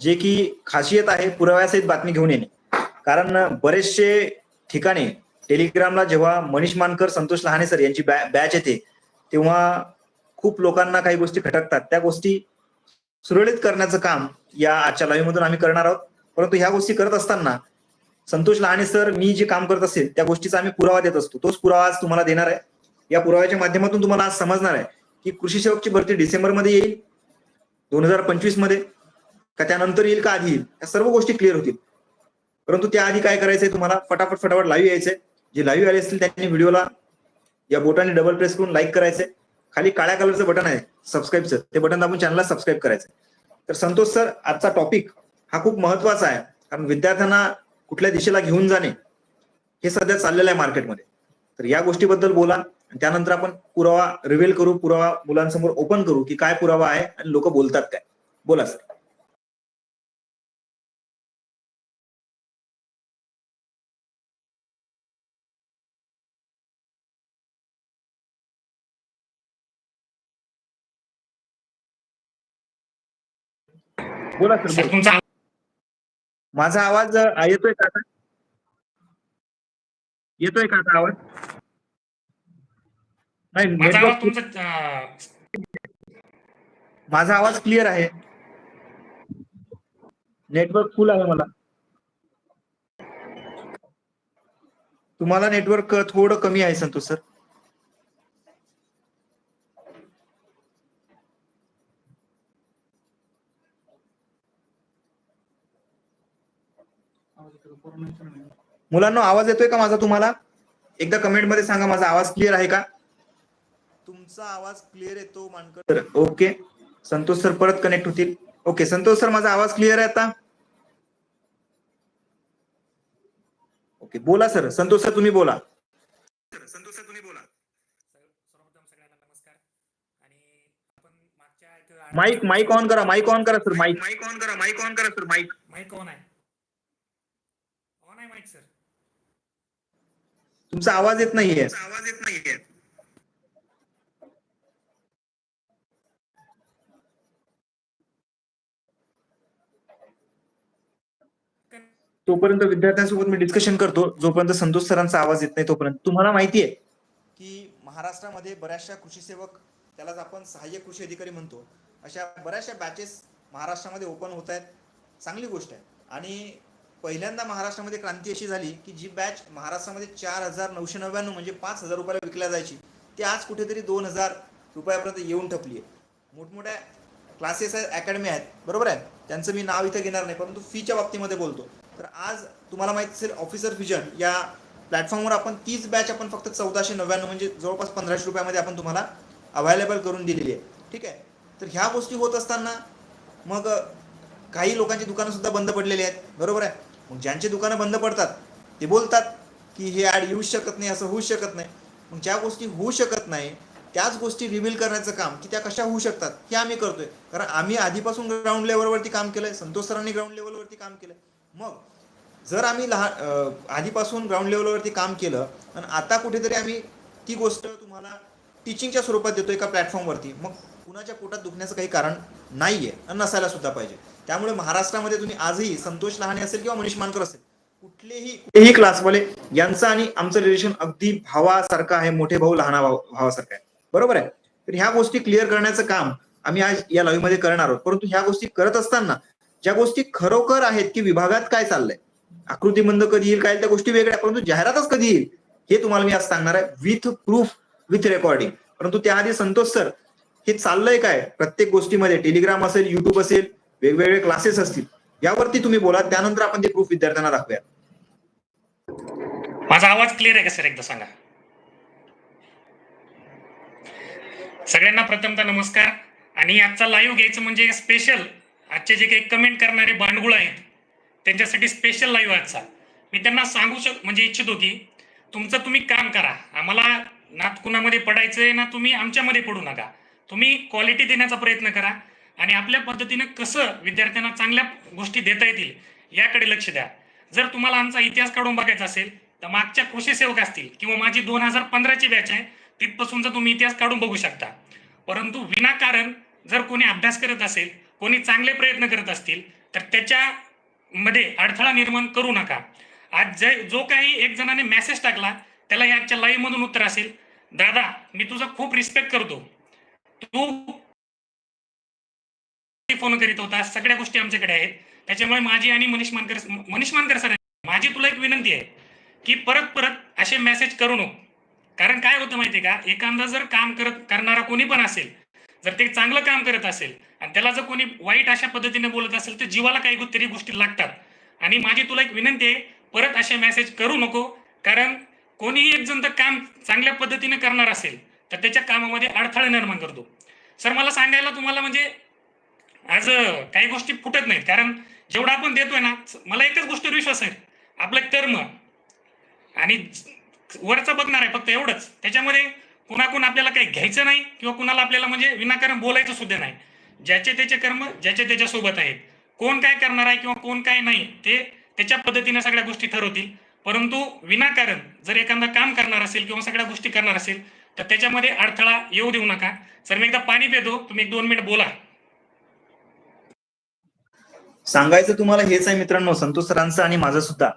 जे की खासियत आहे पुराव्यासहित बातमी घेऊन येणे. कारण बरेचसे ठिकाणी टेलिग्रामला जेव्हा मनीष मानकर संतोष लहाने सर यांची बॅच येते तेव्हा खूप लोकांना काही गोष्टी खटकतात. त्या गोष्टी सुरळीत करण्याचं काम या आजच्या लाईव्ह मधून आम्ही करणार आहोत. परंतु ह्या गोष्टी करत असताना संतोष लहाने सर मी जे काम करत असेल त्या गोष्टीचा आम्ही पुरावा देत असतो. तोच पुरावा आज तुम्हाला देणार आहे. या पुराव्याच्या माध्यमातून तुम्हाला आज समजणार आहे की कृषी सेवकची भरती डिसेंबरमध्ये येईल दोन हजार पंचवीसमध्ये का त्यानंतर येईल का आधी येईल? या सर्व गोष्टी क्लिअर होतील. परंतु त्याआधी काय करायचंय तुम्हाला? फटाफट फटाफट लाईव्ह यायचंय. जे लाईव्ह आले असतील त्यांनी व्हिडिओला या बोटाने डबल प्रेस करून लाईक करायचंय. खाली काळ्या कलरचं बटन आहे सबस्क्राईबचं ते बटन दाबून चॅनलला सबस्क्राईब करायचं तर संतोष सर आजचा टॉपिक हा खूप महत्त्वाचा आहे. कारण विद्यार्थ्यांना कुठल्या दिशेला घेऊन जाणे हे सध्या चाललेलं आहे मार्केटमध्ये. तर या गोष्टीबद्दल बोला. आणि त्यानंतर आपण पुरावा रिव्हील करू पुरावा मुलांसमोर ओपन करू की काय पुरावा आहे आणि लोक बोलतात काय. बोला सर बोला सर. तुमचा माझा आवाज येतोय का आता? येतोय का आता आवाज? नाही माझा आवाज क्लिअर आहे. नेटवर्क फुल आहे मला. तुम्हाला नेटवर्क थोडं कमी आहे संतोष सर. मुलांना आवाज येतोय का माझा तुम्हाला? एकदा कमेंटमध्ये सांगा माझा आवाज क्लिअर आहे का? तुमचा आवाज क्लिअर येतो मानकर. ओके. संतोष सर परत कनेक्ट होतील. ओके संतोष सर माझा आवाज क्लिअर आहे आता? ओके बोला सर. संतोष सर तुम्ही बोला. संतोष सर तुम्ही बोला. सर्वप्रथम सगळ्यांना नमस्कार आणि आपण मागच्या एक माईक माईक ऑन करा माईक ऑन करा सर माईक माईक ऑन करा माईक ऑन करा सर माईक. माईक ऑन आहे. ऑन आहे माईक सर. तुमचा आवाज येत नाहीये. आवाज येत नाहीये तोपर्यंत विद्यार्थ्यांसोबत मी डिस्कशन करतो. जोपर्यंत संतोष सरांचा आवाज येत नाही तोपर्यंत. तुम्हाला माहिती आहे की महाराष्ट्रामध्ये बऱ्याचशा कृषी सेवक त्यालाच आपण सहाय्यक कृषी अधिकारी म्हणतो. अशा बऱ्याचशा बॅचेस महाराष्ट्रामध्ये ओपन होत आहेत. चांगली गोष्ट आहे. आणि पहिल्यांदा महाराष्ट्रामध्ये क्रांती अशी झाली की जी बॅच महाराष्ट्रामध्ये चार हजार नऊशे नव्याण्णव म्हणजे पाच हजार रुपयाला विकल्या जायची ती आज कुठेतरी दोन हजार रुपयापर्यंत येऊन ठपली आहे. मोठमोठ्या क्लासेस आहेत अकॅडमी आहेत बरोबर आहे? त्यांचं मी नाव इथं घेणार नाही परंतु फीच्या बाबतीमध्ये बोलतो. तर आज तुम्हाला माहिती असेल ऑफिसर फिजन या प्लॅटफॉर्मवर आपण तीच बॅच आपण फक्त चौदाशे नव्याण्णव म्हणजे जवळपास पंधराशे रुपयामध्ये आपण तुम्हाला अवेलेबल करून दिलेली आहे. ठीक आहे? तर ह्या गोष्टी होत असताना मग काही लोकांची दुकानंसुद्धा बंद पडलेली आहेत बरोबर आहे? मग ज्यांची दुकानं बंद पडतात ते बोलतात की हे ॲड येऊच शकत नाही असं होऊच शकत नाही. मग ज्या गोष्टी होऊ शकत नाही त्याच गोष्टी रिव्हील करण्याचं काम की त्या कशा होऊ शकतात हे आम्ही करतोय. कारण आम्ही आधीपासून ग्राउंड लेवलवरती काम केलंय संतोष सरांनी ग्राउंड लेवलवरती काम केलंय. मग जर आम्ही लहान आधीपासून ग्राउंड लेवलवरती काम केलं आणि आता कुठेतरी आम्ही ती गोष्ट तुम्हाला टीचिंगच्या स्वरूपात देतो एका प्लॅटफॉर्मवरती मग कुणाच्या पोटात दुखण्याचं काही कारण नाही आहे आणि नसायला सुद्धा पाहिजे. त्यामुळे महाराष्ट्रामध्ये तुम्ही आजही संतोष लहाने असेल किंवा मनीष मानकर असेल कुठलेही कुठलेही क्लासवाले यांचं आणि आमचं रिलेशन अगदी भावासारखं आहे मोठे भाऊ लहान भाऊ भावासारखं आहे. बरोबर आहे? तर ह्या गोष्टी क्लिअर करण्याचं काम आम्ही आज या लाईव्हमध्ये करणार आहोत. परंतु ह्या गोष्टी करत असताना ज्या गोष्टी खरोखर आहेत की विभागात काय चाललंय? आकृतीबंध कधी येईल काय त्या गोष्टी वेगळ्या. परंतु जाहिरातच कधी येईल हे तुम्हाला मी आज सांगणार आहे. विथ प्रूफ विथ रेकॉर्डिंग परंतु त्याआधी संतोष सर हे चाललंय काय? प्रत्येक गोष्टीमध्ये. टेलिग्राम असेल युट्यूब असेल वेगवेगळे क्लासेस असतील. यावरती तुम्ही बोला त्यानंतर आपण ते प्रूफ विद्यार्थ्यांना दाखवूया माझा आवाज क्लिअर आहे का सर एकदा सांगा. सगळ्यांना प्रथमतः नमस्कार. आणि आजचा लाईव्ह घ्यायचं म्हणजे स्पेशल आजचे जे काही कमेंट करणारे बांडगुळ आहेत त्यांच्यासाठी स्पेशल लाईव्ह आजचा. मी त्यांना सांगू शक म्हणजे इच्छितो की तुमचं तुम्ही काम करा. आम्हाला ना कुणामध्ये पडायचंय ना तुम्ही आमच्यामध्ये पडू नका. तुम्ही क्वालिटी देण्याचा प्रयत्न करा. आणि आपल्या पद्धतीनं कसं विद्यार्थ्यांना चांगल्या गोष्टी देता येतील याकडे लक्ष द्या. जर तुम्हाला आमचा इतिहास काढून बघायचा असेल तर मागच्या कृषी सेवक असतील किंवा माझी दोन हजार पंधराची बॅच आहे तिथपासूनचा तुम्ही इतिहास काढून बघू शकता. परंतु विनाकारण जर कोणी अभ्यास करत असेल कोणी चांगले प्रयत्न करत असतील तर त्याच्यामध्ये अडथळा निर्माण करू नका. आज जे जो काही एक जणाने मेसेज टाकला त्याला याच्या आजच्या उत्तर असेल दादा मी तुझा खूप रिस्पेक्ट करतो. तू फोन करीत होता. सगळ्या गोष्टी आमच्याकडे आहेत. त्याच्यामुळे माझी आणि मनीष मानकर मनीष मानकर सर माझी तुला एक विनंती आहे की परत परत असे मेसेज करू नको. कारण काय होतं माहितीये का? एखादा जर काम करत करणारा कोणी पण असेल जर ते चांगलं काम करत असेल आणि त्याला जर कोणी वाईट अशा पद्धतीने बोलत असेल तर जीवाला काही तरी गोष्टी लागतात. आणि माझी तुला एक विनंती आहे परत असे मेसेज करू नको. कारण कोणीही एक जण तर काम चांगल्या पद्धतीने करणार असेल तर त्याच्या कामामध्ये अडथळे निर्माण करतो. सर मला सांगायला तुम्हाला म्हणजे आज काही गोष्टी फुटत नाहीत. कारण जेवढा आपण देतोय ना मला एकच गोष्टीवर विश्वास आहे. आपलं कर्म आणि वरचं बघणार आहे फक्त एवढंच. त्याच्यामध्ये कुणाकुण आपल्याला काही घ्यायचं नाही किंवा कुणाला आपल्याला म्हणजे विनाकारण बोलायचं सुद्धा नाही. ज्याचे त्याचे कर्म ज्याच्या त्याच्यासोबत आहेत. कोण काय करणार आहे किंवा कोण काय नाही ते त्याच्या पद्धतीने सगळ्या गोष्टी ठरवतील. परंतु विनाकारण जर एखादा काम करणार असेल किंवा सगळ्या गोष्टी करणार असेल तर त्याच्यामध्ये अडथळा येऊ देऊ नका. सर मी एकदा पाणी पितो तुम्ही एक दोन मिनिट बोला. सांगायचं तुम्हाला हेच आहे मित्रांनो संतोष सरांचं आणि माझं सुद्धा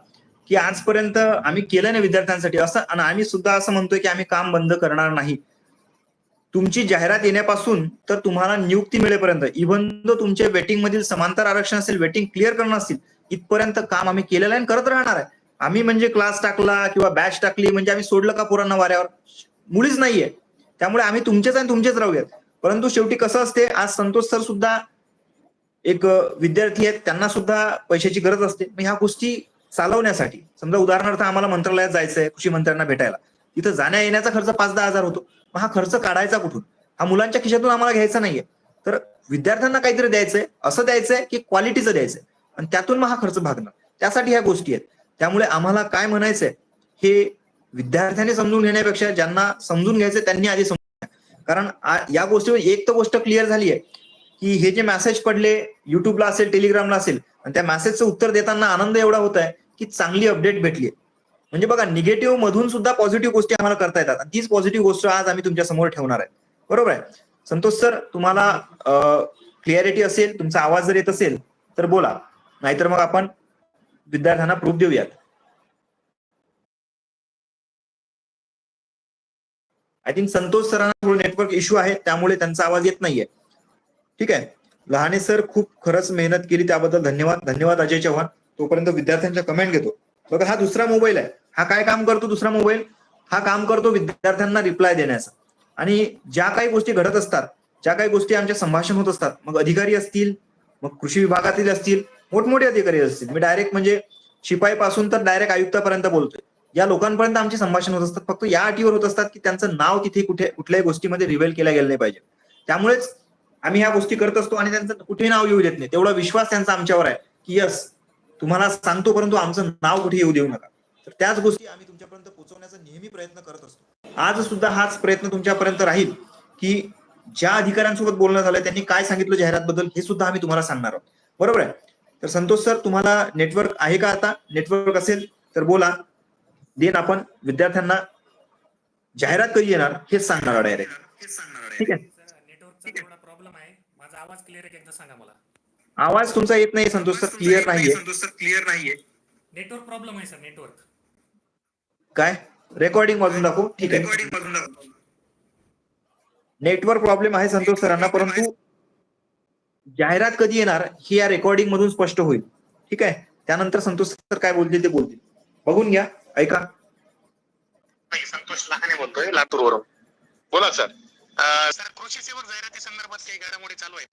की आजपर्यंत आम्ही केलं ना विद्यार्थ्यांसाठी. असं आणि आम्ही सुद्धा असं म्हणतोय की आम्ही काम बंद करणार नाही. तुमची जाहिरात येण्यापासून तर तुम्हाला नियुक्ती मिळेपर्यंत इव्हन दो तुमच्या वेटिंग मधील समांतर आरक्षण असेल वेटिंग क्लिअर करणं असेल इथपर्यंत काम आम्ही केलेलं आहे आणि करत राहणार आहे. आम्ही म्हणजे क्लास टाकला किंवा बॅच टाकली म्हणजे आम्ही सोडलं का पोरांना वाऱ्यावर? मुळीच नाहीये. त्यामुळे आम्ही तुमचेच आणि तुमचेच राहूयात. परंतु शेवटी कसं असते आज संतोष सर सुद्धा एक विद्यार्थी आहेत त्यांना सुद्धा पैशाची गरज असते. मग ह्या गोष्टी चालवण्यासाठी समजा उदाहरणार्थ आम्हाला मंत्रालयात जायचं आहे कृषी मंत्र्यांना भेटायला. तिथं जाण्या येण्याचा खर्च पाच दहा हजार होतो. मग हा खर्च काढायचा कुठून? हा मुलांच्या खिशातून आम्हाला घ्यायचा नाहीये. तर विद्यार्थ्यांना काहीतरी द्यायचंय असं द्यायचंय की क्वालिटीचं द्यायचंय. आणि त्यातून मग हा खर्च भागणार. त्यासाठी ह्या गोष्टी आहेत. त्यामुळे आम्हाला काय म्हणायचंय हे विद्यार्थ्यांनी समजून घेण्यापेक्षा ज्यांना समजून घ्यायचंय त्यांनी आधी समजून घ्या. कारण या गोष्टीवर एक तर गोष्ट क्लिअर झाली आहे की हे जे मेसेज पडले युट्यूबला असेल टेलिग्रामला असेल आणि त्या मेसेजचं उत्तर देताना आनंद एवढा होत आहे की चांगली अपडेट भेटली म्हणजे बघा निगेटिव्ह मधून सुद्धा पॉझिटिव्ह गोष्टी आम्हाला करता येतात. आणि तीच पॉझिटिव्ह गोष्ट आज आम्ही तुमच्यासमोर ठेवणार आहे. बरोबर आहे? संतोष सर तुम्हाला क्लिअरिटी असेल तुमचा आवाज जर येत असेल तर बोला. नाहीतर मग आपण विद्यार्थ्यांना प्रूफ देऊयात. आय थिंक संतोष सरांना थोडं नेटवर्क इश्यू आहे त्यामुळे त्यांचा आवाज येत नाहीये. ठीक आहे. लहाने सर खूप खरंच मेहनत केली त्याबद्दल धन्यवाद. धन्यवाद अजय चव्हाण. तोपर्यंत विद्यार्थ्यांच्या कमेंट घेतो. बघा हा दुसरा मोबाईल आहे. हा काय काम करतो दुसरा मोबाईल हा काम करतो विद्यार्थ्यांना रिप्लाय देण्याचा. आणि ज्या काही गोष्टी घडत असतात ज्या काही गोष्टी आमच्या संभाषण होत असतात मग अधिकारी असतील मग कृषी विभागातील असतील मोठमोठे अधिकारी असतील. मी डायरेक्ट म्हणजे शिपाई पासून तर डायरेक्ट आयुक्तापर्यंत बोलतोय. या लोकांपर्यंत आमचे संभाषण होत असतात. फक्त या अटीवर होत असतात की त्यांचं नाव तिथे कुठे कुठल्याही गोष्टीमध्ये रिव्हेल केल्या गेलं नाही पाहिजे. त्यामुळेच आम्ही ह्या गोष्टी करत असतो आणि त्यांचं कुठेही नाव येऊ देत नाही. तेवढा विश्वास त्यांचा आमच्यावर आहे की यस तुम्हाला सांगतो परंतु आमचं नाव कुठे येऊ देऊ नका. तर त्याच गोष्टी आम्ही तुमच्यापर्यंत पोहोचवण्याचा नेहमी प्रयत्न करत असतो. आज सुद्धा हाच प्रयत्न तुमच्यापर्यंत राहील की ज्या अधिकाऱ्यांसोबत बोलणं झालं त्यांनी काय सांगितलं जाहिरात बद्दल हे सुद्धा आम्ही तुम्हाला सांगणार आहोत. बरोबर आहे? तर संतोष सर तुम्हाला नेटवर्क आहे का आता? नेटवर्क असेल तर बोला. देन आपण विद्यार्थ्यांना जाहिरात कधी येणार हेच सांगणार डायरेक्ट ठीक आहे. सर थोडा प्रॉब्लेम आहे. माझा आवाज क्लिअर आहे एकदा सांगा मला? आवाज तुमचा येत नाही संतोष सर क्लिअर नाहीये. क्लिअर नाहीये. नेटवर्क प्रॉब्लेम आहे सर नेटवर्क काय? रेकॉर्डिंग वाजून दाखवू? ठीक आहे. रेकॉर्डिंग मधून दाखव. नेटवर्क प्रॉब्लेम आहे संतोष सरांना परंतु जाहिरात कधी येणार हे या रेकॉर्डिंग मधून स्पष्ट होईल. ठीक आहे? त्यानंतर संतोष सर काय बोलतील ते बोलतील. बघून घ्या. ऐका. नाही संतोष लहाने बोलतोय लातूर वरून बोला सर. सर कृषी सेवक जाहिराती संदर्भात काही घडामोडी चालू आहेत?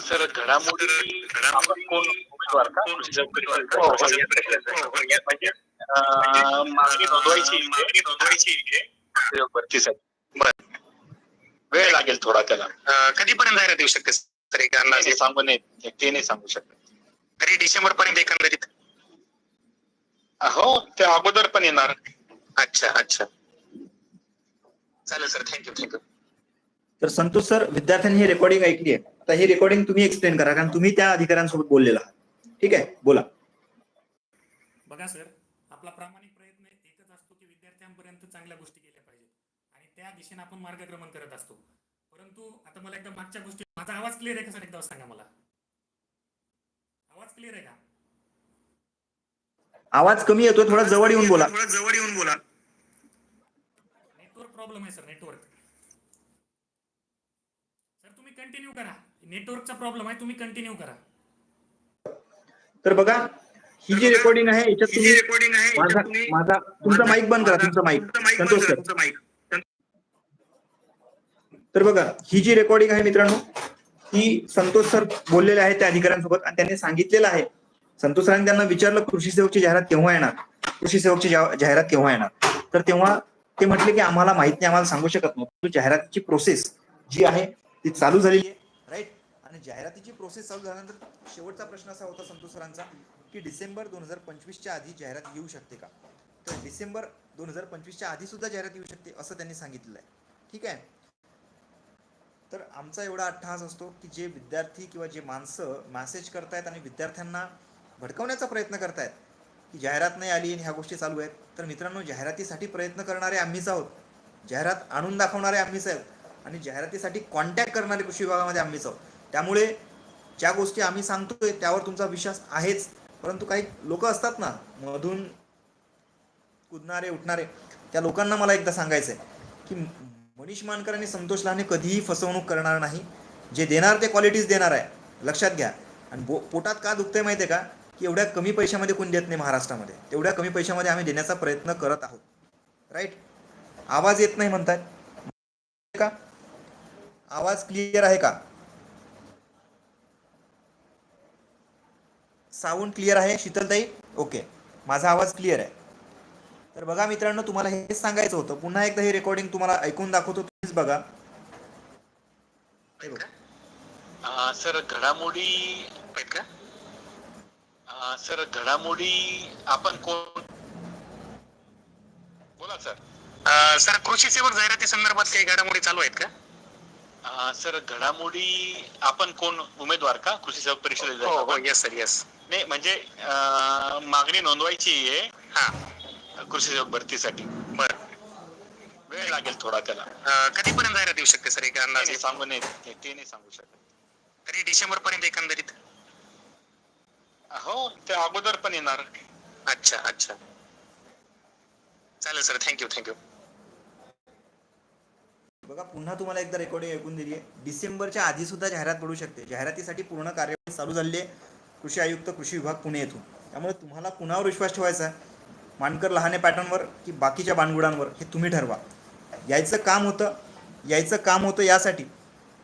सर घडामोडी कोण उमेदवार का? हो? हो. म्हणजे मागणी नोंदवायची. मागणी वेळ लागेल थोडा त्याला. कधीपर्यंत जाहिरात येऊ शकते सर एक अंदाजे? सांगू नये ते नाही सांगू शकत. तरी डिसेंबर पर्यंत एकंदरीत? हो ते अगोदर पण येणार. अच्छा अच्छा. चालेल सर थँक्यू थँक्यू तर संतोष सर विद्यार्थ्यांनी हे रेकॉर्डिंग ऐकली आहे. आता हे रेकॉर्डिंग तुम्ही एक्सप्लेन करा कारण तुम्ही त्या अधिकाऱ्यांसोबत बोललेला आहात. ठीक आहे? बोला. बघा सर आपला प्रामाणिक प्रयत्न एकच असतो की विद्यार्थ्यांपर्यंत चांगल्या गोष्टी केल्या पाहिजेत. आणि त्या दिशेने आपण मार्गक्रमण करत असतो. परंतु आता मला एकदा मागच्या गोष्टी माझा आवाज क्लिअर आहे का सर? एकदा सांगा मला. आवाज क्लिअर आहे का? आवाज कमी येतोय थोडा जवळ येऊन बोला. थोडं जवळ येऊन बोला. प्रॉब्लेम आहे सर नेटवर्क सर तुम्ही कंटिन्यू करा. नेटवर्कचा प्रॉब्लेम आहे तुम्ही कंटिन्यू करा. तर बघा ही जी रेकॉर्डिंग आहे याच्यात ही जी तुम्ही रेकॉर्डिंग आहे माझा तुमचा माईक बंद करा तुमचा माईक संतोष सर. तर बघा ही जी रेकॉर्डिंग आहे मित्रांनो ही संतोष सर बोललेले आहेत त्या अधिकाऱ्यांसोबत आणि त्यांनी सांगितलेलं आहे. संतोष सरांनी त्यांना विचारलं कृषी सेवकची जाहिरात केव्हा येणार? कृषी सेवकची जाहिरात केव्हा येणार? तर तेव्हा ते म्हटले की आम्हाला माहीत नाही आम्हाला सांगू शकत नाही. जाहिरातीची प्रोसेस जी आहे ती चालू झालेली आहे राईट आणि जाहिरातीची प्रोसेस चालू झाल्यानंतर शेवटचा प्रश्न असा होता संतोष सरांचा की डिसेंबर दोन हजार पंचवीसच्या आधी जाहिरात येऊ शकते का? तर डिसेंबर दोन हजार पंचवीसच्या आधी सुद्धा जाहिरात येऊ शकते असं त्यांनी सांगितलेलं आहे. ठीक आहे? तर आमचा एवढा अट्टहास असतो की जे विद्यार्थी किंवा जे माणसं मॅसेज करतायत आणि विद्यार्थ्यांना भडकवण्याचा प्रयत्न करतायत जाहिरात नाही आली आणि ह्या गोष्टी चालू आहेत. तर मित्रांनो जाहिरातीसाठी प्रयत्न करणारे आम्हीच आहोत. जाहिरात आणून दाखवणारे आम्हीच आहोत. आणि जाहिरातीसाठी कॉन्टॅक्ट करणारे कृषी विभागामध्ये आम्हीच आहोत. त्यामुळे ज्या गोष्टी आम्ही सांगतोय त्यावर तुमचा विश्वास आहेच. परंतु काही लोक असतात ना मधून कुदणारे उठणारे त्या लोकांना मला एकदा सांगायचं आहे की मनीष मानकर आणि संतोष लहाने कधीही फसवणूक करणार नाही. जे देणार ते क्वालिटीज देणार आहे. लक्षात घ्या. आणि बो पोटात का दुखतंय माहिती आहे का? की एवढ्या कमी पैशामध्ये कोण देत नाही महाराष्ट्रामध्ये? तेवढ्या कमी पैशामध्ये आम्ही देण्याचा प्रयत्न करत आहोत. राईट आवाज येत नाही म्हणतात का? आवाज क्लिअर आहे का? साऊंड क्लिअर आहे? शीतलताई? ओके माझा आवाज क्लिअर आहे. तर बघा मित्रांनो तुम्हाला हेच सांगायचं होतं. पुन्हा एकदा हे रेकॉर्डिंग तुम्हाला ऐकून दाखवतो. तुम्हीच बघा. सर घडामोडी का? सर घडामोडी आपण कोण बोला सर. सर कृषी सेवक जाहिराती संदर्भात काही घडामोडी चालू आहेत का? सर घडामोडी आपण कोण उमेदवार का? कृषी सेवक हो हो परिषदेचा येस सर येस नाही म्हणजे अं, मागणी नोंदवायची आहे हा. कृषी सेवक भरतीसाठी. बर. वेळ लागेल थोडा त्याला. अं, कधीपर्यंत जाहिरात येऊ शकते सर एक अंदाजे? सांगू नाही. ते नाही सांगू शकत. तरी डिसेंबर पर्यंत एकंदरीत? हो ते अगोदर पण येणार. अच्छा अच्छा. चालेल सर थँक्यू थँक्यू बघा पुन्हा तुम्हाला एकदा रेकॉर्डिंग ऐकून दिली आहे डिसेंबरच्या आधी सुद्धा जाहिरात पडू शकते. जाहिरातीसाठी पूर्ण कार्यवाही चालू झाली आहे. कृषी आयुक्त कृषी विभाग पुणे येथून. त्यामुळे तुम्हाला कुणावर विश्वास ठेवायचा आहे? मानकर लहाने पॅटर्नवर की बाकीच्या बाणगुडांवर? हे तुम्ही ठरवा. यायचं काम होतं यायचं काम होतं यासाठी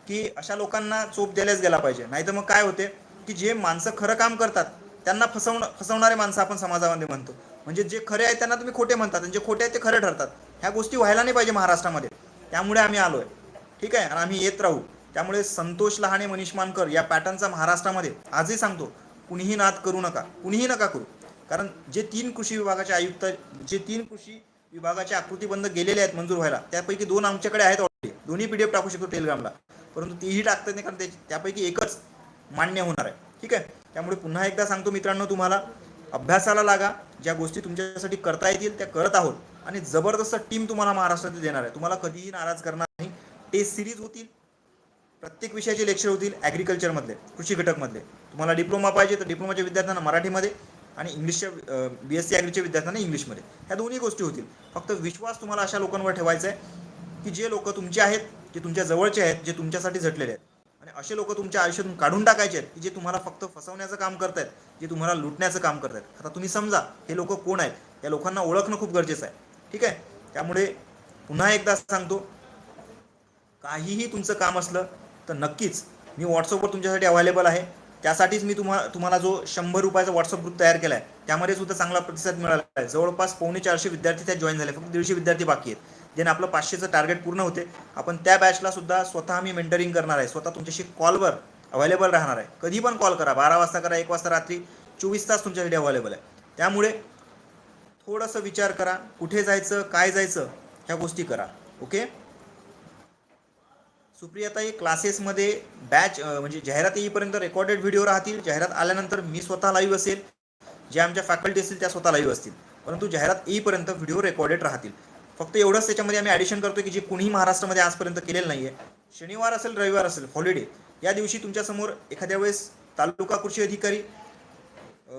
की अशा लोकांना चोप द्यायलाच गेला पाहिजे. नाही तर मग काय होते? की जे माणसं खरं काम करतात त्यांना फसवण फसवणारे माणसं आपण समाजामध्ये म्हणतो. म्हणजे जे खरे आहेत त्यांना तुम्ही खोटे म्हणतात आणि जे खोटे आहेत ते खरे ठरतात. ह्या गोष्टी व्हायला नाही पाहिजे महाराष्ट्रामध्ये. त्यामुळे आम्ही आलोय. ठीक आहे? आणि आम्ही येत राहू. त्यामुळे संतोष लहाने मनीष मानकर या पॅटर्नचा महाराष्ट्रामध्ये आजही सांगतो कुणीही नाद करू नका. कुणीही नका करू. कारण जे तीन कृषी विभागाचे आयुक्त जे तीन कृषी विभागाचे आकृतीबंध गेलेले आहेत मंजूर व्हायला त्यापैकी दोन आमच्याकडे आहेत ऑलरेडी दोन्ही पीडीएफ टाकू शकतो टेलिग्रामला परंतु तीही टाकतात नाही कारण त्यापैकी एकच मान्य होणार आहे. ठीक आहे? त्यामुळे पुन्हा एकदा सांगतो मित्रांनो तुम्हाला अभ्यासाला लागा. ज्या गोष्टी तुमच्यासाठी करता येतील त्या करत आहोत. आणि जबरदस्त टीम तुम्हाला महाराष्ट्रात देणार आहे. तुम्हाला कधीही नाराज करणार नाही. टेस्ट सिरीज होतील. प्रत्येक विषयाचे लेक्चर होतील ॲग्रिकल्चरमधले कृषी घटकमधले तुम्हाला डिप्लोमा पाहिजे तर डिप्लोमाच्या विद्यार्थ्यांना मराठीमध्ये आणि इंग्लिशच्या बी एस सी ॲग्रीच्या विद्यार्थ्यांना इंग्लिशमध्ये ह्या दोन्ही गोष्टी होतील. फक्त विश्वास तुम्हाला अशा लोकांवर ठेवायचा आहे की जे लोक तुमचे आहेत जे तुमच्या जवळचे आहेत जे तुमच्यासाठी झटलेले आहेत. आणि असे लोक तुमच्या आयुष्यातून काढून टाकायचे आहेत की जे तुम्हाला फक्त फसवण्याचं काम करतायत जे तुम्हाला लुटण्याचं काम करतायत. आता तुम्ही समजा हे लोक कोण आहेत? या लोकांना ओळखणं खूप गरजेचं आहे. ठीक आहे? त्यामुळे पुन्हा एकदा सांगतो काहीही तुमचं काम असलं तर नक्कीच मी व्हॉट्सअपवर तुमच्यासाठी अवेलेबल आहे. त्यासाठीच मी तुम्हाला तुम्हाला जो शंभर रुपयाचा व्हॉट्सअप ग्रुप तयार केला आहे त्यामध्ये सुद्धा चांगला प्रतिसाद मिळाला आहे. जवळपास पावणे चारशे विद्यार्थी त्यात जॉईन झाले. फक्त दीडशे विद्यार्थी बाकी आहेत. ज्याने आपलं पाचशेचं टार्गेट पूर्ण होते. आपण त्या बॅचला सुद्धा स्वतः मी मेंटरिंग करणार आहे. स्वतः तुमच्याशी कॉलवर अवेलेबल राहणार आहे. कधी पण कॉल करा. बारा वाजता करा एक वाजता रात्री. चोवीस तास तुमच्यासाठी अवेलेबल आहे. त्यामुळे थोडंसं विचार करा. कुठे जायचं काय जायचं ह्या गोष्टी करा. ओके सुप्रियाताई क्लासेसमध्ये बॅच म्हणजे जाहिरात येईपर्यंत रेकॉर्डेड व्हिडिओ राहतील. जाहिरात आल्यानंतर मी स्वतः लाईव्ह असेल. जे आमच्या फॅकल्टी असतील त्या स्वतः लाईव्ह असतील. परंतु जाहिरात येईपर्यंत व्हिडिओ रेकॉर्डेड राहतील. फक्त एवढंच त्याच्यामध्ये आम्ही ॲडिशन करतो की जे कुणीही महाराष्ट्रामध्ये आजपर्यंत केलेलं नाही आहे शनिवार असेल रविवार असेल हॉलिडे या दिवशी तुमच्यासमोर एखाद्या वेळेस तालुका कृषी अधिकारी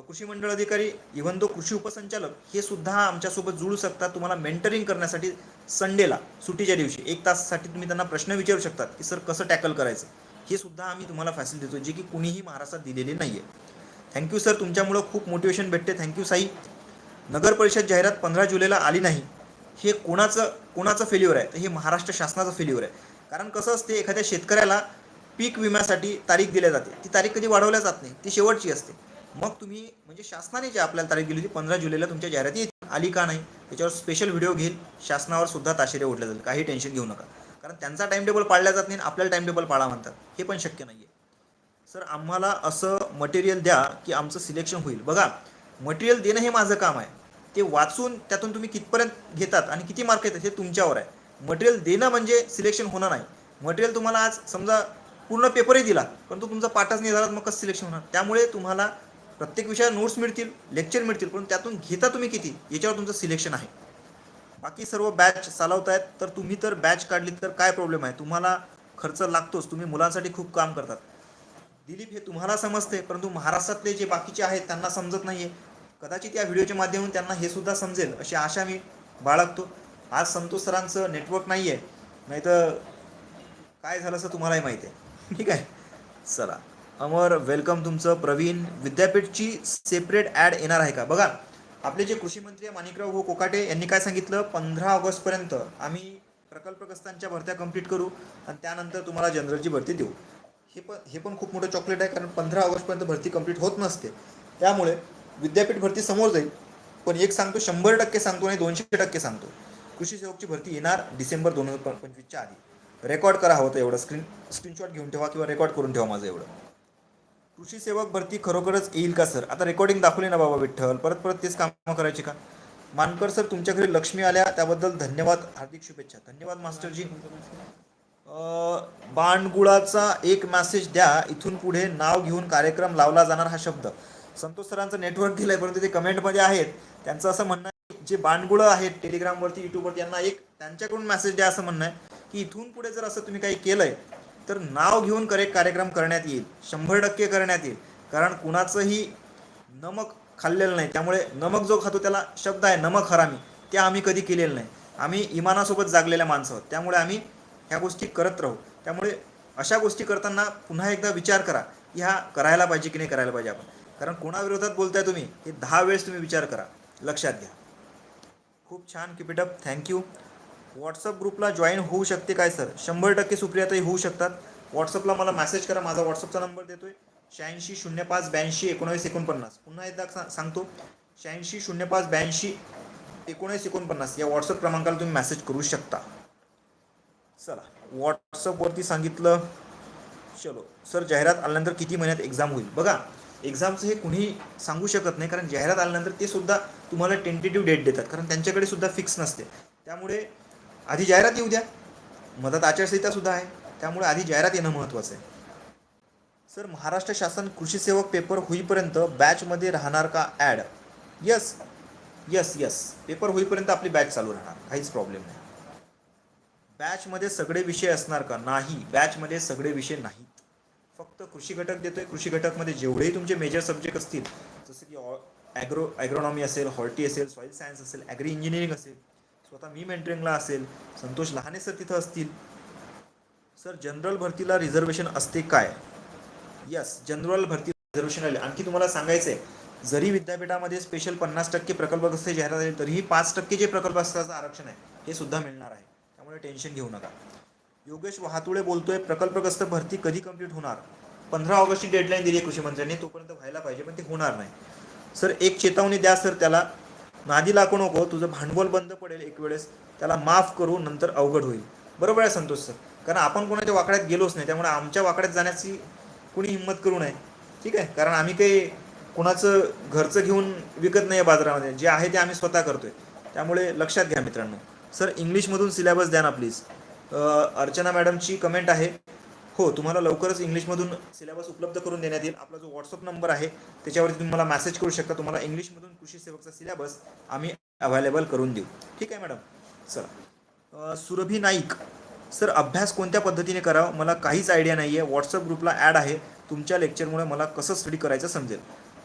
कृषी मंडळ अधिकारी इव्हन तो कृषी उपसंचालक हे सुद्धा आमच्यासोबत जुळू शकतात. तुम्हाला मेंटरिंग करण्यासाठी संडेला सुट्टीच्या दिवशी एक तासासाठी तुम्ही त्यांना प्रश्न विचारू शकतात की सर कसं टॅकल करायचं? हे सुद्धा आम्ही तुम्हाला फॅसिलिटी देतो जे की कुणीही महाराष्ट्रात दिलेले नाही आहे थँक्यू सर तुमच्यामुळं खूप मोटिवेशन भेटते. थँक्यू साई. नगर परिषद जाहिरात पंधरा जुलैला आली नाही. हे कोणाचं कोणाचं फेल्युअर आहे? तर हे महाराष्ट्र शासनाचं फेल्युअर आहे. कारण कसं असते एखाद्या शेतकऱ्याला पीक विम्यासाठी तारीख दिल्या जाते. ती तारीख कधी वाढवल्या जात नाही ती शेवटची असते. मग तुम्ही म्हणजे शासनाने जे आपल्याला तारीख दिली होती पंधरा जुलैला तुमच्या जाहिराती आली का नाही? त्याच्यावर स्पेशल व्हिडिओ घेईल शासनावर सुद्धा ताशेरे ओढले जाईल काही टेन्शन घेऊ नका. कारण त्यांचा टाइम टेबल पाळला जात नाही आणि आपल्याला टाइम टेबल पाळा म्हणतात. हे पण शक्य नाही आहे सर आम्हाला असं मटेरियल द्या की आमचं सिलेक्शन होईल. बघा मटेरियल देणं हे माझं काम आहे. ते वाचून त्यातून तुम्ही कितपर्यंत घेतात आणि किती मार्क येतात हे तुमच्यावर आहे. मटेरियल देणं म्हणजे सिलेक्शन होणार नाही. मटेरियल तुम्हाला आज समजा पूर्ण पेपरही दिला परंतु तुमचा पाठच नाही झाला तर मग कसं सिलेक्शन होणार? त्यामुळे तुम्हाला प्रत्येक विषयात नोट्स मिळतील लेक्चर मिळतील पण त्यातून घेता तुम्ही किती? याच्यावर तुमचं सिलेक्शन आहे. बाकी सर्व बॅच चालवतायत तर तुम्ही तर बॅच काढली तर काय प्रॉब्लेम आहे? तुम्हाला खर्च लागतोच. तुम्ही मुलांसाठी खूप काम करतात. दिलीप हे तुम्हाला समजते परंतु महाराष्ट्रातले जे बाकीचे आहेत त्यांना समजत नाही आहे कदाचित या व्हिडिओच्या माध्यमातून त्यांना हे सुद्धा समजेल अशी आशा मी बाळगतो. आज संतोष सरांचं नेटवर्क नाही आहे नाही तर काय झालं असं तुम्हालाही माहिती आहे. ठीक आहे? चला. अमर वेलकम तुमचं. प्रवीण विद्यापीठची सेपरेट ॲड येणार आहे का? बघा आपले जे कृषी मंत्री आहे माणिकराव हो कोकाटे यांनी काय सांगितलं? पंधरा ऑगस्टपर्यंत आम्ही प्रकल्पग्रस्तांच्या भरत्या कंप्लीट करू आणि त्यानंतर तुम्हाला जनरलची भरती देऊ. हे पण हे पण खूप मोठं चॉकलेट आहे कारण पंधरा ऑगस्टपर्यंत भरती कंप्लीट होत नसते. त्यामुळे विद्यापीठ भरती समोर जाईल. पण एक सांगतो शंभर टक्के सांगतो आणि दोनशे टक्के सांगतो. कृषी सेवकची भरती येणार डिसेंबर दोन हजार पंचवीसच्या आधी. रेकॉर्ड करा हवं तर एवढं. स्क्रीन स्क्रीनशॉट घेऊन ठेवा किंवा रेकॉर्ड करून ठेवा माझं एवढं. कृषी सेवक भरती खरोखरच येईल का सर आता रेकॉर्डिंग दाखवली ना बाबा विठ्ठल. परत परत तेच कामं करायची का? मानकर सर तुमच्या घरी लक्ष्मी आल्या. त्याबद्दल धन्यवाद. हार्दिक शुभेच्छा. धन्यवाद मास्टरजी बाणगुळाचा एक मॅसेज द्या. इथून पुढे नाव घेऊन कार्यक्रम लावला जाणार हा शब्द. संतोष सरांचं नेटवर्क दिलंय परंतु ते कमेंटमध्ये आहेत. त्यांचं असं म्हणणं आहे की जे बाणगुळं आहेत टेलिग्रामवरती युट्यूबवरती यांना एक त्यांच्याकडून मेसेज द्या असं म्हणणं आहे की इथून पुढे जर असं तुम्ही काही केलंय तर नाव घेऊन करेक्ट कार्यक्रम करण्यात येईल. शंभर टक्के करण्यात येईल. कारण कुणाचंही नमक खाल्लेलं नाही. त्यामुळे नमक जो खातो त्याला शब्द आहे नमक हरामी. ते आम्ही कधी केलेलं नाही. आम्ही इमानासोबत जागलेल्या माणसं आहोत. त्यामुळे आम्ही ह्या गोष्टी करत राहू. त्यामुळे अशा गोष्टी करताना पुन्हा एकदा विचार करा की ह्या करायला पाहिजे की नाही करायला पाहिजे आपण. कारण कोणाविरोधात बोलताय तुम्ही हे दहा वेळेस तुम्ही विचार करा. लक्षात घ्या. खूप छान keep it up thank you WhatsApp ग्रुपला जॉईन होऊ शकते काय सर शंभर टक्के सुप्रियाताई होऊ शकतात. व्हॉट्सअपला मला मेसेज करा. माझा व्हॉट्सअपचा नंबर देतोय. शहाऐंशी शून्य पाच ब्याऐंशी एकोणावीस एकोणपन्नास. पुन्हा एकदा सा- सांगतो. शहाऐंशी शून्य पाच ब्याऐंशी एकोणीस एकोणपन्नास या व्हॉट्सअप क्रमांकाला तुम्ही मेसेज करू शकता. चला व्हॉट्सअपवरती सांगितलं. चलो. सर जाहिरात आल्यानंतर किती महिन्यात एक्झाम होईल? बघा. एक्झामचं हे कुणी सांगू शकत नाही कारण जाहिरात आल्यानंतर ते सुद्धा तुम्हाला टेंटेटिव्ह डेट देतात. कारण त्यांच्याकडे सुद्धा फिक्स नसते. त्यामुळे आधी जाहिरात येऊ द्या. मदत आचारसंहिता सुद्धा आहे. त्यामुळे आधी जाहिरात येणं महत्त्वाचं आहे. सर महाराष्ट्र शासन कृषी सेवक पेपर होईपर्यंत बॅचमध्ये राहणार का add yes yes yes paper होईपर्यंत आपली बॅच चालू राहणार. काहीच प्रॉब्लेम नाही. बॅचमध्ये सगळे विषय असणार का? नाही. बॅचमध्ये सगळे विषय नाही फक्त कृषी घटक देतोय कृषी घटकमध्ये जेवढेही तुमचे मेजर सब्जेक्ट असतील जसं की ॲग्रो ॲग्रोनॉमी असेल हॉर्टी असेल सॉईल सायन्स असेल ॲग्री इंजिनिअरिंग असेल स्वतः मी मेंटरिंगला असेल संतोष लहाने सर तिथं असतील. सर जनरल भरतीला रिझर्वेशन असते काय? यस जनरल भरती रिझर्वेशन आले आणखी तुम्हाला सांगायचं आहे जरी विद्यापीठामध्ये स्पेशल पन्नास टक्के प्रकल्प कसे जाहिरात झाले तरीही पाच टक्के जे प्रकल्प असतात आरक्षण आहे. हे सुद्धा मिळणार आहे. त्यामुळे टेन्शन घेऊ नका. योगेश वाहतुळे बोलतोय प्रकल्पग्रस्त भरती कधी कंप्लीट होणार? पंधरा ऑगस्टची डेडलाईन दिली आहे कृषी मंत्र्यांनी तोपर्यंत व्हायला पाहिजे पण ते होणार नाही. सर एक चेतावणी द्या सर त्याला. नादी लागू नको तुझं भांडवल बंद पडेल एक वेळेस त्याला माफ करू नंतर अवघड होईल. बरोबर आहे संतोष सर. कारण आपण कोणाच्या वाकड्यात गेलोच नाही त्यामुळे आमच्या वाकड्यात जाण्याची कुणी हिंमत करू नये. ठीक आहे? कारण आम्ही काही कुणाचं घरचं घेऊन विकत नाही आहे बाजारामध्ये जे आहे ते आम्ही स्वतः करतोय. त्यामुळे लक्षात घ्या मित्रांनो. सर इंग्लिशमधून सिलेबस द्या ना प्लीज अर्चना मॅडमची कमेंट आहे. हो तुम्हाला लवकरच इंग्लिशमधून सिलेबस उपलब्ध करून देण्यात येईल. आपला जो व्हॉट्सअप नंबर आहे त्याच्यावरती तुम्ही मला मॅसेज करू शकता. तुम्हाला इंग्लिशमधून कृषी सेवकचा सिलेबस आम्ही अवेलेबल करून देऊ. ठीक आहे मॅडम चला. सुरभी नाईक. सर अभ्यास कोणत्या पद्धतीने करावा? मला काहीच आयडिया नाही आहे व्हॉट्सअप ग्रुपला ॲड आहे. तुमच्या लेक्चरमुळे मला कसं स्टडी करायचं समजेल?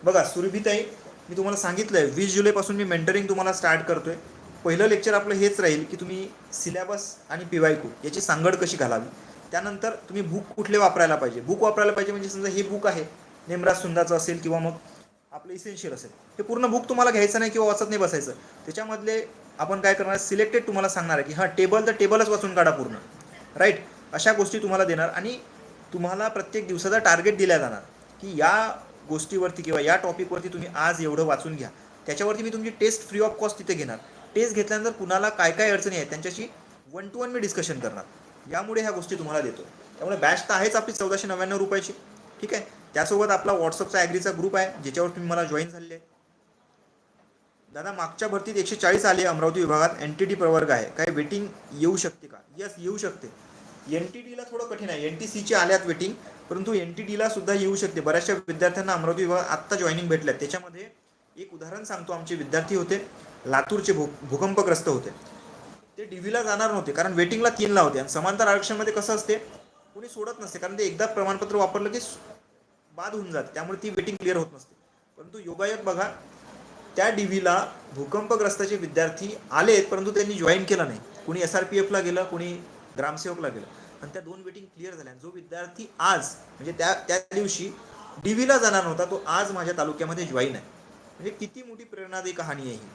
बघा सुरभीताई मी तुम्हाला सांगितलं आहे वीस जुलैपासून मी मेंटरिंग तुम्हाला स्टार्ट करतो आहे पहिलं लेक्चर आपलं हेच राहील की तुम्ही सिलेबस आणि पीवायकू याची सांगड कशी घालावी? त्यानंतर तुम्ही बुक कुठले वापरायला पाहिजे? बुक वापरायला पाहिजे म्हणजे समजा हे बुक आहे नेमराज सुंदाचं असेल किंवा मग आपलं इसेन्शियल असेल. हे पूर्ण बुक तुम्हाला घ्यायचं नाही किंवा वाचत नाही बसायचं. त्याच्यामधले आपण काय करणार? सिलेक्टेड तुम्हाला सांगणार आहे की हां टेबल तर टेबलच वाचून काढा पूर्ण. राईट अशा गोष्टी तुम्हाला देणार आणि तुम्हाला प्रत्येक दिवसाचा टार्गेट दिला जाणार की या गोष्टीवरती किंवा या टॉपिकवरती तुम्ही आज एवढं वाचून घ्या. त्याच्यावरती मी तुमची टेस्ट फ्री ऑफ कॉस्ट तिथे घेणार. टेस्ट घेतल्यानंतर कुणाला काय काय अडचणी आहेत त्यांच्याशी वन टू वन मी डिस्कशन करणार. यामुळे ह्या गोष्टी तुम्हाला देतो. त्यामुळे बॅच तर आहेच आपली चौदाशे नव्याण्णव रुपयाची. ठीक आहे? त्यासोबत आपला व्हॉट्सअपचा ॲग्रीचा ग्रुप आहे ज्याच्यावर तुम्ही मला जॉईन झालेले दादा मागच्या भरतीत एकशे चाळीस आले अमरावती विभागात. एन टी डी प्रवर्ग आहे. काय वेटिंग येऊ शकते का? यस येऊ शकते. एन टी डीला थोडं कठीण आहे. एन टी सीची आल्यात वेटिंग परंतु एन टी डीला सुद्धा येऊ शकते. बऱ्याचशा विद्यार्थ्यांना अमरावती विभागात आत्ता जॉईनिंग भेटल्यात. त्याच्यामध्ये एक उदाहरण सांगतो आमचे विद्यार्थी होते. लातूरचे भू भूकंपग्रस्त होते. ते डीव्हीला जाणार नव्हते कारण वेटिंगला तीनला होते. आणि समांतर आरक्षणामध्ये कसं असते कोणी सोडत नसते कारण ते एकदा प्रमाणपत्र वापरलं की बाद होऊन जाते. त्यामुळे ती वेटिंग क्लिअर होत नसते. परंतु योगायोग बघा त्या डीव्हीला भूकंपग्रस्ताचे विद्यार्थी आलेत परंतु त्यांनी जॉईन केलं नाही. कोणी एस आर पी एफला गेलं कुणी ग्रामसेवकला गेलं. आणि त्या दोन वेटिंग क्लिअर झाल्या. जो विद्यार्थी आज म्हणजे त्या त्या दिवशी डीव्हीला जाणार नव्हता तो आज माझ्या तालुक्यामध्ये जॉईन आहे. म्हणजे किती मोठी प्रेरणादायी कहाणी आहे ही.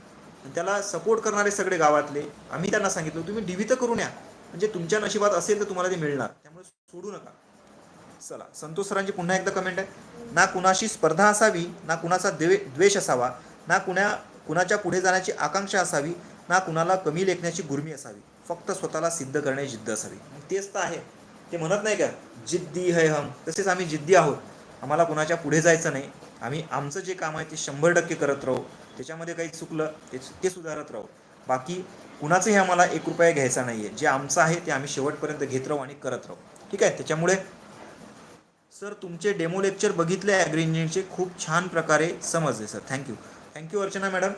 त्याला सपोर्ट करणारे सगळे गावातले आम्ही त्यांना सांगितलं तुम्ही डीव्ही तर करून या म्हणजे तुमच्या नशिबात असेल तर तुम्हाला ते मिळणार. त्यामुळे सोडू नका. चला संतोष सरांची पुन्हा एकदा कमेंट आहे. ना कुणाशी स्पर्धा असावी ना कुणाचा द्वे द्वेष असावा ना कुणा कुणाच्या पुढे जाण्याची आकांक्षा असावी ना कुणाला कमी लेखण्याची गुर्मी असावी. फक्त स्वतःला सिद्ध करण्याची जिद्द असावी. मग तेच तर आहे. ते म्हणत नाही का जिद्दी है हम. तसेच आम्ही जिद्दी आहोत. आम्हाला कुणाच्या पुढे जायचं नाही. आम्ही आमचं जे काम आहे ते शंभर टक्के करत राहू. त्याच्यामध्ये काही चुकलं ते ते सुधारत राहू. बाकी कुणाचंही आम्हाला एक रुपया घ्यायचा नाही आहे जे आमचं आहे ते आम्ही शेवटपर्यंत घेत राहू आणि करत राहू. ठीक आहे? त्याच्यामुळे सर तुमचे डेमो लेक्चर बघितले ॲग्री इंजिनिअरिंगचे खूप छान प्रकारे समजले sir. Thank you thank you Archana madam.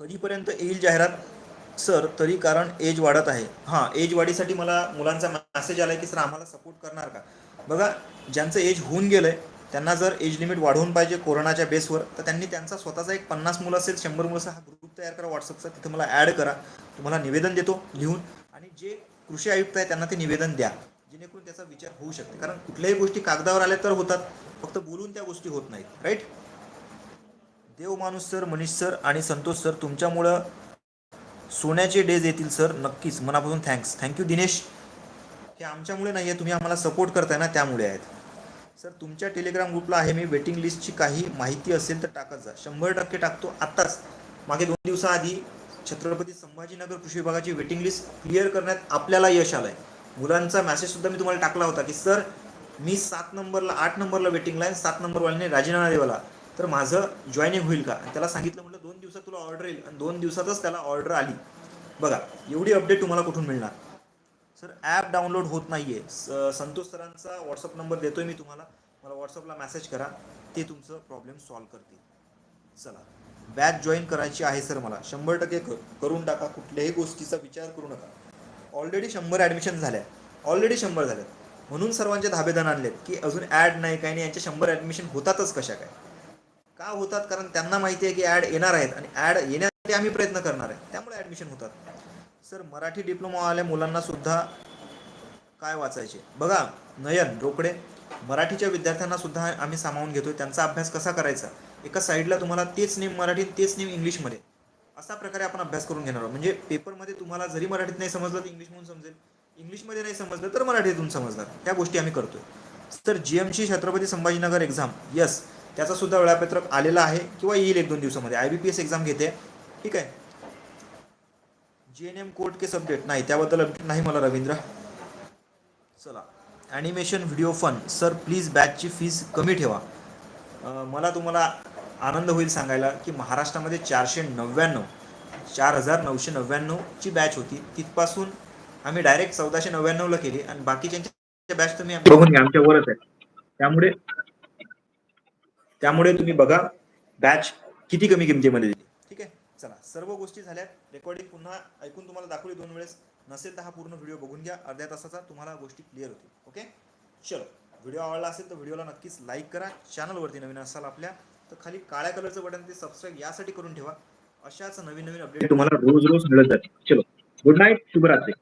कधीपर्यंत येईल जाहिरात? सर तरी कारण एज वाढत आहे. हां एज वाढीसाठी मला मुलांचा मॅसेज आला की सर आम्हाला सपोर्ट करणार का? बघा ज्यांचं एज होऊन गेलं आहे त्यांना जर एज लिमिट वाढवून पाहिजे कोरोनाच्या बेसवर तर त्यांनी त्यांचा स्वतःचा एक पन्नास मुलं असेल शंभर मुलं असेल हा ग्रुप तयार करा व्हॉट्सअपचा तिथे मला ॲड करा. तुम्हाला निवेदन देतो लिहून. आणि जे कृषी आयुक्त आहे त्यांना ते निवेदन द्या. जेणेकरून त्याचा विचार होऊ शकते. कारण कुठल्याही गोष्टी कागदावर आल्या तर होतात. फक्त बोलून त्या गोष्टी होत नाहीत. राईट देव माणूस सर मनीष सर आणि संतोष सर तुमच्यामुळं सोन्याचे डेज येतील सर. नक्कीच. मनापासून थँक्स थँक्यू दिनेश. हे आमच्यामुळे नाही आहे तुम्ही आम्हाला सपोर्ट करताय ना त्यामुळे आहेत. सर तुमच्या टेलिग्राम ग्रुपला आहे मी वेटिंग लिस्टची काही माहिती असेल तर टाकत जा. शंभर टक्के टाकतो आत्ताच. मागे दोन दिवसाआधी छत्रपती संभाजीनगर कृषी विभागाची वेटिंग लिस्ट क्लिअर करण्यात आपल्याला यश आलंय. मुलांचा मेसेज सुद्धा मी तुम्हाला टाकला होता की सर मी सात नंबरला आठ नंबरला वेटिंगला आहे सात नंबरवाल्याने राजीनामा देवाला तर माझं जॉईनिंग होईल का? त्याला सांगितलं म्हटलं दोन दिवसात तुला ऑर्डर येईल. आणि दोन दिवसातच त्याला ऑर्डर आली. बघा एवढी अपडेट तुम्हाला कुठून मिळणार? सर ॲप डाउनलोड होत नाही आहे संतोष सरांचा व्हॉट्सअप नंबर देतोय मी तुम्हाला. मला व्हॉट्सअपला मेसेज करा. ते तुमचं प्रॉब्लेम सॉल्व्ह करतील. चला. बॅच जॉईन करायची आहे सर मला. शंभर टक्के क- करून टाका. कुठल्याही गोष्टीचा विचार करू नका. ऑलरेडी शंभर ॲडमिशन झाल्या. ऑलरेडी शंभर झाल्या म्हणून सर्वांचे धाबेदान आणलेत की अजून ॲड नाही काही नाही. यांचे शंभर ॲडमिशन होतातच कशा काय? का होतात? कारण त्यांना माहिती आहे की ॲड येणार आहेत. आणि ॲड येण्यासाठी आम्ही प्रयत्न करणार आहे. त्यामुळे ॲडमिशन होतात. सर मराठी डिप्लोमावाल्या मुलांना सुद्धा काय वाचायचे? बघा नयन रोकडे. मराठीच्या विद्यार्थ्यांना सुद्धा आम्ही सामावून घेतोय. त्यांचा अभ्यास कसा करायचा? एका साईडला तुम्हाला तेच नेम मराठीत तेच नेम इंग्लिशमध्ये. अशा प्रकारे आपण अभ्यास करून घेणार आहोत. म्हणजे पेपरमध्ये तुम्हाला जरी मराठीत नाही समजलं तर इंग्लिश म्हणून समजेल. इंग्लिशमध्ये नाही समजलं तर मराठीतून समजणार. त्या गोष्टी आम्ही करतोय. तर जी एमची छत्रपती संभाजीनगर एक्झाम यस त्याचा सुद्धा वेळापत्रक आलेला आहे किंवा येईल एक दोन दिवसामध्ये. I B P S exam घेते. ठीक आहे. एम कोर्ट केस अपडेट नाही त्याबद्दल अपडेट नाही मला रवींद्र. चला. Animation video fun sir please बॅचची fees कमी ठेवा. मला तुम्हाला आनंद होईल सांगायला की महाराष्ट्रामध्ये चारशे नव्याण्णव चार हजार नऊशे नव्याण्णवची बॅच होती. तिथपासून आम्ही डायरेक्ट चौदाशे नव्याण्णवला केली आणि बाकीच्या बॅच तुम्ही बघून घ्या आमच्यावरच आहे. त्यामुळे त्यामुळे तुम्ही बघा बॅच किती कमी किमतीमध्ये दिली. ठीक आहे? चला सर्व गोष्टी झाल्या. रेकॉर्डिंग पुन्हा ऐकून तुम्हाला दाखवली दोन वेळेस. नसेल तर हा पूर्ण व्हिडिओ बघून घ्या. अर्ध्या तासाचा तुम्हाला गोष्टी क्लिअर होतील. ओके चलो. व्हिडिओ आवडला असेल तर व्हिडिओला नक्कीच लाईक करा. चॅनलवरती नवीन असाल आपल्या तर खाली काळ्या कलरचं बटन ते सबस्क्राईब यासाठी करून ठेवा. अशाच नवीन नवीन अपडेट तुम्हाला रोज रोज मिळत जाते. चलो. गुड नाईट शुभरात्री.